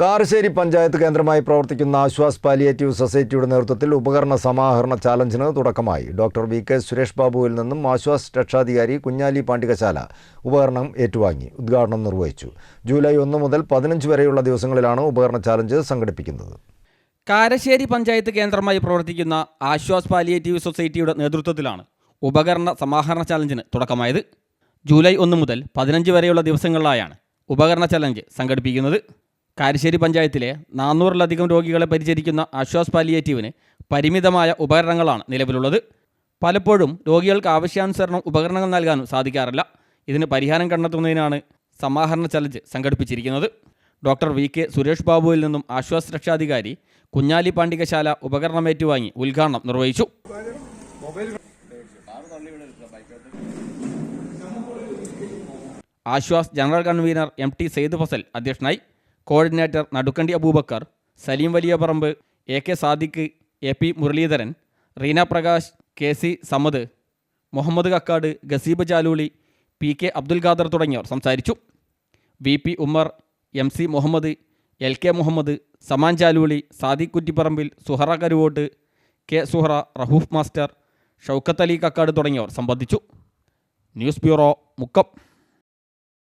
കാരശ്ശേരി പഞ്ചായത്ത് കേന്ദ്രമായി പ്രവർത്തിക്കുന്ന ആശ്വാസ് പാലിയേറ്റീവ് സൊസൈറ്റിയുടെ നേതൃത്വത്തിൽ ഉപകരണ സമാഹരണ ചാലഞ്ചിന് തുടക്കമായി. ഡോക്ടർ വി കെ സുരേഷ് ബാബുവിൽ നിന്നും ആശ്വാസ് രക്ഷാധികാരി കുഞ്ഞാലി പാണ്ഡികശാല ഉപകരണം ഏറ്റുവാങ്ങി ഉദ്ഘാടനം നിർവഹിച്ചു. ജൂലൈ ഒന്ന് മുതൽ പതിനഞ്ച് വരെയുള്ള ദിവസങ്ങളിലാണ് ഉപകരണ ചാലഞ്ച് സംഘടിപ്പിക്കുന്നത്. കാരശ്ശേരി പഞ്ചായത്ത് കേന്ദ്രമായി പ്രവർത്തിക്കുന്ന ആശ്വാസ് പാലിയേറ്റീവ് സൊസൈറ്റിയുടെ നേതൃത്വത്തിലാണ് ഉപകരണ സമാഹരണ ചാലഞ്ചിന് തുടക്കമായത്. ജൂലൈ ഒന്ന് മുതൽ പതിനഞ്ച് വരെയുള്ള ദിവസങ്ങളിലായാണ് ഉപകരണ ചലഞ്ച് സംഘടിപ്പിക്കുന്നത്. കാരശ്ശേരി പഞ്ചായത്തിലെ നാനൂറിലധികം രോഗികളെ പരിചരിക്കുന്ന ആശ്വാസ് പാലിയേറ്റീവിന് പരിമിതമായ ഉപകരണങ്ങളാണ് നിലവിലുള്ളത്. പലപ്പോഴും രോഗികൾക്ക് ആവശ്യാനുസരണം ഉപകരണങ്ങൾ നൽകാനും സാധിക്കാറില്ല. ഇതിന് പരിഹാരം കണ്ടെത്തുന്നതിനാണ് സമാഹരണ ചലഞ്ച് സംഘടിപ്പിച്ചിരിക്കുന്നത്. ഡോക്ടർ വി കെ സുരേഷ് ബാബുവിൽ നിന്നും ആശ്വാസ് രക്ഷാധികാരി കുഞ്ഞാലി പാണ്ഡികശാല ഉപകരണം ഏറ്റുവാങ്ങി ഉദ്ഘാടനം നിർവഹിച്ചു. Aswas general convener M T Saeed Fazal അധ്യക്ഷനായി coordinator Nadukkandi Abubakar Salim Valiyaparamba A K Sadiq A P Muraleedharan Reena Prakash K C Samad Muhammad Kakkad Gaseeb Jaluli P K Abdul Khader തുടങ്ങിയവർ സംസാരിച്ചു. V P Ummer M C Muhammad L K Muhammad Saman Chaluli Sadiq Kuttiparambil Suhara Karuvottu K Suhara Rahoof master Shoukath Ali Kakkad തുടങ്ങിയവർ സംബന്ധിച്ചു. News bureau Mukkam.